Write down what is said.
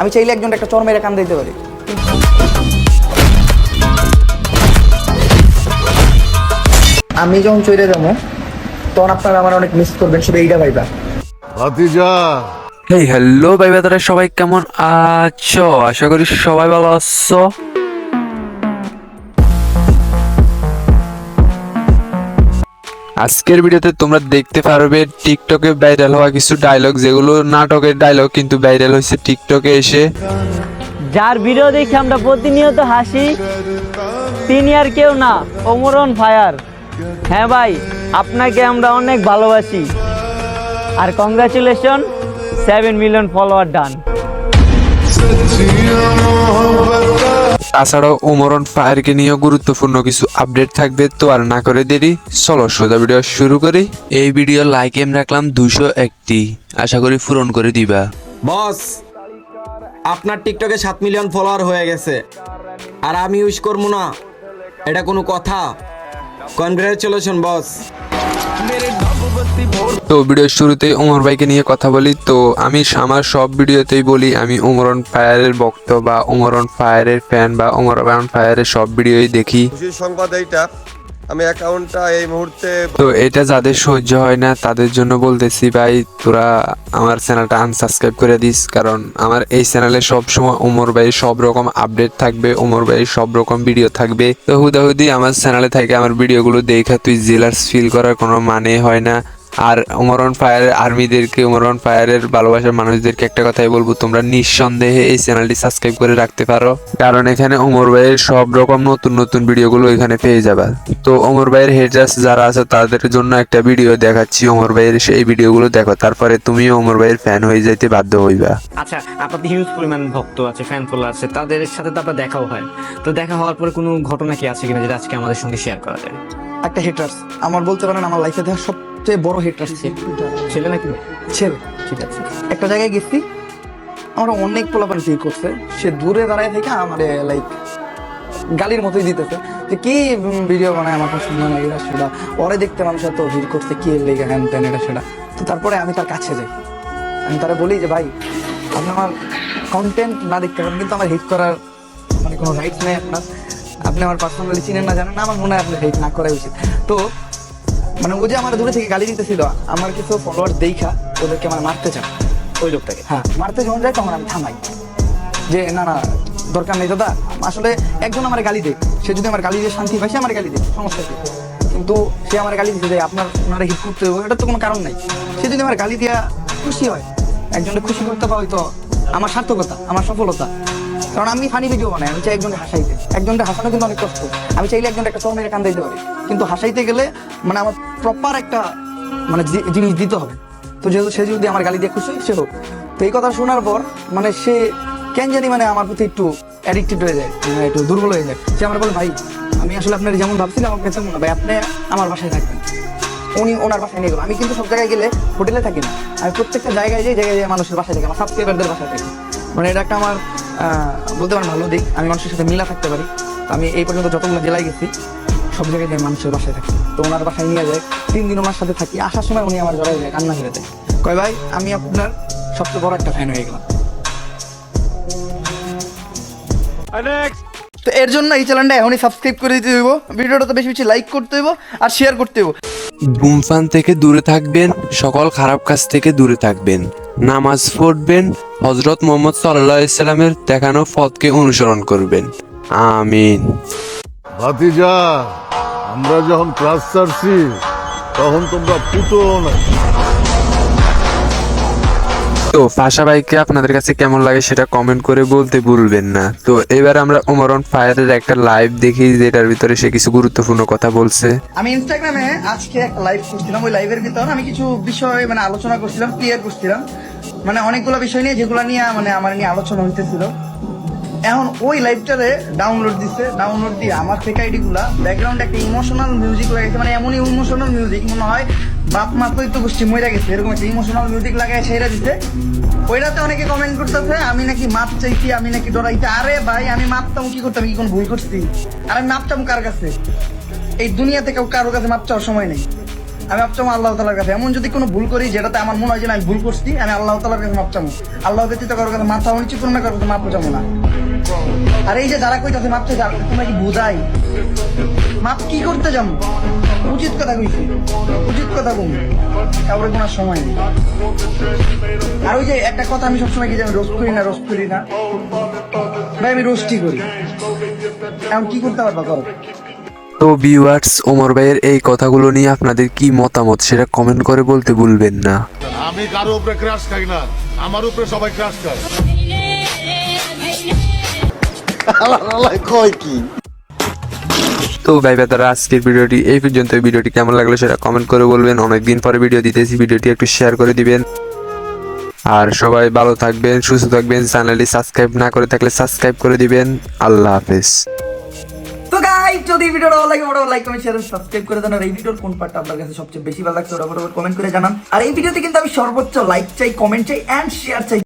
আমি চাইলে একজন একটা চর মেরে কান দিতে পারি। আমি যখন চলে যাব তখন আপনারা আমার অনেক মিস করবেন শুধু এইটা ভাইবা। ভাতিজা। হেই হ্যালো ভাই বেদারা সবাই কেমন আছো? আশা করি সবাই ভালো আছো। আজকের ভিডিওতে তোমরা দেখতে পারবে টিকটকে ভাইরাল হওয়া কিছু ডায়লগ যেগুলো নাটকের ডায়লগ কিন্তু ভাইরাল হয়েছে টিকটকে এসে। যার ভিডিও দেখে আমরা প্রতিনিয়ত হাসি তিনি আর কেউ না ওমরন ফায়ার। হ্যাঁ ভাই আপনাকে আমরা অনেক ভালোবাসি। আর congratulation seven million follower done তাছাড়াও ওমরন ফায়ারকে নিয়ে গুরুত্বপূর্ণ কিছু আপডেট থাকবে তো আর না করে দেরি চলো সোজা ভিডিও শুরু করি। এই ভিডিও লাইক এম রাখলাম দুশো একটি। আশা করি পূরণ করে দিবা। বস আপনার টিকটকে সাত মিলিয়ন ফলোয়ার হয়ে গেছে। আর আমি ইউজ করব না। এটা কোনো কথা। কনগ্রাচুলেশন বস তো ভিডিওর শুরুতেই ওমর ভাইকে নিয়ে কথা বলি তো আমি আমার সব ভিডিওতেই বলি আমি ওমরন ফায়ারের ভক্ত বা ওমরন ফায়ারের ফ্যান বা ওমরন ফায়ারের সব ভিডিওই দেখি। সংবাদ এইটা আমি অ্যাকাউন্টটা এই মুহূর্তে তো এটা যাদের সহ্য হয় না তাদের জন্য বলতেছি ভাই তোরা আমার চ্যানেলটা আনসাবস্ক্রাইব করে দিস কারণ আমার এই চ্যানেলে সব সময় ওমর ভাই সব রকম আপডেট থাকবে ওমর ভাই সব রকম ভিডিও থাকবে। তো হুদাহুদি আমার চ্যানেলে থাকে আমার ভিডিওগুলো দেখা তুই জেলার্স ফিল করার কোনো মানে হয় না। আর ওমরন ফায়ার আর্মিদেরকে ওমরন ফায়ারের ভালোবাসার মানুষদেরকে একটা কথাই বলব তোমরা নিঃসন্দেহে এই চ্যানেলটি সাবস্ক্রাইব করে রাখতে পারো। কারণ এখানে ওমর ভাইয়ের সব রকম নতুন নতুন ভিডিওগুলো এখানে পেয়ে যাবে। তো ওমর ভাইয়ের হেডার্স যারা আছে তাদের জন্য একটা ভিডিও দেখাচ্ছি ওমর ভাইয়ের সেই ভিডিওগুলো দেখো তারপরে তুমিও ওমর ভাইয়ের ফ্যান হয়ে যাইতে বাধ্য হইবা। আচ্ছা আপনাদের হিউজ পরিমাণ ভক্ত আছে ফ্যান ফলো আছে তাদের সাথে তো আপনার দেখাও হয়। তো দেখা হওয়ার পরে কোনো ঘটনা কি আছে কিনা যেটা আজকে আমাদের সঙ্গে শেয়ার করা যায়? একটা হেটার্স আমার বলতে পারেন আমার লাইফে দেখা সবচেয়ে বড় হেটার্স ছেলে নাকি ছেলে। ঠিক আছে। একটা জায়গায় গেছি আমরা অনেক পোলাপান ফিল করছে। সে দূরে দাঁড়ায় থেকে আমার লাইক গালির মতোই দিতেছে। যে কি ভিডিও বানায় আমার পছন্দ না এটা সেটা? পরে দেখতে মানুষ এত ভিড় করছে কি লেগে হ্যান ত্যান এটা সেটা? তো তারপরে আমি তার কাছে যাই। আমি তারা বলি যে ভাই আপনি আমার কন্টেন্ট না দেখতে পারেন কিন্তু আমার হিট করার মানে কোনো রাইট নেই আপনার। আপনি আমার পার্সোনালি চিনেন না জানেন না আমার মনে হয় আপনি হিট না করাই উচিত। তো মানে ও যে আমার দূরে থেকে গালি দিতেছিল আমার কিছু ফলোয়ার দেখা ওদেরকে আমার মারতে চান ওই লোকটাকে? হ্যাঁ মারতে যখন যায় তখন আমি থামাই। যে না না দরকার নেই দাদা। আসলে একজন আমার গালি দেয়। সে যদি আমার গালি দিয়ে শান্তি পায় সে আমার গালি দেয় সমস্যা কি? কিন্তু সে আমার গালি দিতে দেয় আপনার ওনারা হিট করতে হবে। এটা তো কোনো কারণ নাই। সে যদি আমার গালি দেওয়া খুশি হয় একজনকে খুশি করতে পারি তো আমার সার্থকতা আমার সফলতা। কারণ আমি ফানি ভিডিও বানাই আমি চাই একজনকে হাসাইতে। একজনকে হাসানো কিন্তু অনেক কষ্ট। আমি চাইলে একজনকে একটা চর মেরে কান দিতে পারি। কিন্তু হাসাইতে গেলে মানে আমার প্রপার একটা মানে জিনিস দিতে হবে। তো যেহেতু সে যদি আমার গালি দিয়ে খুশি সে হোক। তো এই কথা শোনার পর মানে সে কেন জানি মানে আমার প্রতি একটু অ্যাডিক্টেড হয়ে যায় মানে একটু দুর্বল হয়ে যায়। সে আমার বলে ভাই আমি আসলে আপনার যেমন ভাবছিলাম আমার কাছে মনে হয়, ভাই আপনি আমার বাসায় থাকবেন। উনি ওনার বাসায় নিয়ে গেলো। আমি কিন্তু সব জায়গায় গেলে হোটেলে থাকি না। আমি প্রত্যেকটা জায়গায় যাই জায়গায় যাই মানুষের বাসায় থাকি আমার সাবস্ক্রাইবারদের বাসায় থাকি। মানে এটা একটা আমার বলতে পারেন ভালো দিক। আমি মানুষের সাথে মিলা থাকতে পারি। আমি এই পর্যন্ত যতগুলো জেলায় গেছি সব জায়গায় যাই মানুষের বাসায় থাকি। তো ওনার বাসায় নিয়ে যায় তিন দিন ওনার সাথে থাকি। আসার সময় উনি আমার জড়াই যায় কান্না হেরে দেয় কয় ভাই আমি আপনার সবচেয়ে বড় একটা ফ্যান হয়ে গেলাম। তো এর জন্য এই চ্যানেলটা এখনই সাবস্ক্রাইব করে দিতে হইব ভিডিওটা তো বেশি বেশি লাইক করতে হইব আর শেয়ার করতে হইব। ধূমপান থেকে দূরে থাকবেন সকল খারাপ কাজ থেকে দূরে থাকবেন। নামাজ পড়বেন হজরত মোহাম্মদ সাল্লাহ ইসলামের দেখানো পথকে অনুসরণ করবেন। আমিন। ভাতিজা আমরা যখন ক্লাস ছাড়ছি তখন তোমরা ফুটো না। তো ফাঁসা বাইকে আপনাদের কাছে কেমন লাগে সেটা কমেন্ট করে বলতে ভুলবেন না। তো এবার আমরা ওমরন ফায়ারের একটা লাইভ দেখি যেটার ভিতরে সে কিছু গুরুত্বপূর্ণ কথা বলছে। আমি ইনস্টাগ্রামে আজকে একটা লাইভ করছিলাম ওই লাইভের ভিতর আমি কিছু বিষয় মানে আলোচনা করছিলাম ক্লিয়ার করছিলাম। মানে অনেকগুলো বিষয় নিয়ে যেগুলো নিয়ে মানে আমার নিয়ে আলোচনা হইতেছিল। এখন ওই লাইভটারে ডাউনলোড দিছে ডাউনলোড দিয়ে আমার ফেক আইডি গুলা ব্যাকগ্রাউন্ডে একটা ইমোশনাল মিউজিক লাগাইছে মানে এমন ইমোশনাল মিউজিক মনে হয় বাপ মা তো তো গোষ্ঠী মরে গেছে, এরকম একটা ইমোশনাল মিউজিক লাগাই সেটা দিছে। ওইটাতে অনেকে কমেন্ট করতেছে, আমি নাকি মাপ চাইছি, আমি নাকি ডরাইছি, আরে ভাই, আমি মাপতাম কি করতাম, কি কোন ভুল করছি? আর আমি মাপতাম কার কাছে? এই দুনিয়াতে কেউ কারও কাছে মাপ চাওয়ার সময় নেই। আমি চাবো আল্লাহ তালার কাছে। এমন যদি কোনো ভুল করি, যেটাতে আমার মনে হয় যে আমি ভুল করছি, আমি আল্লাহ তালার কাছে মাপ চাবো আল্লাহ ব্যতীত কারোর কাছে মাথা নিচু কোনো না কারোর কাছে মাপ চাবো না। আর এই যে যারা কইতাছে মাপ চাইছে তোমরা কি বুঝাই? মাপ কি করতে যাব? উচিত কথা কইছি। উচিত কথা কম কাউরে কোনো সময় নেই। আর ওই যে একটা কথা আমি সবসময় কি যে আমি রোস্ট করি না রোস্ট করি না? ভাই আমি রোস্টই করি। এখন কি করতে পারবা করো? তো ভিউয়ার্স ওমর ভাইয়ের এই কথাগুলো নিয়ে আপনাদের কি মতামত সেটা কমেন্ট করে বলতে ভুলবেন না। আমি কারও উপরে ক্রাশ খাই না। আমার উপরে সবাই ক্রাশ খায় তো ভাই বেতারা আজকের ভিডিওটি এই পর্যন্ত। ভিডিওটি কেমন লাগল সেটা কমেন্ট করে বলবেন। অনেকদিন পরে ভিডিও দিতেছি। ভিডিওটি একটু শেয়ার করে দিবেন। আর সবাই ভালো থাকবেন, সুস্থ থাকবেন। চ্যানেলটি সাবস্ক্রাইব না করে থাকলে সাবস্ক্রাইব করে দিবেন। আল্লাহ হাফেজ। তো গাইস যদি ভিডিওটা ভালো লাগে, বড় লাইক কমেন্ট শেয়ার সাবস্ক্রাইব করে দেন। আর এই ভিডিওর কোন পার্টটা আপনার কাছে সবচেয়ে বেশি ভালো লাগছে, ওটা বড় কমেন্ট করে জানান। আর এই ভিডিওতে কিন্তু আমি সর্বোচ্চ লাইক চাই কমেন্ট চাই এন্ড শেয়ার চাই।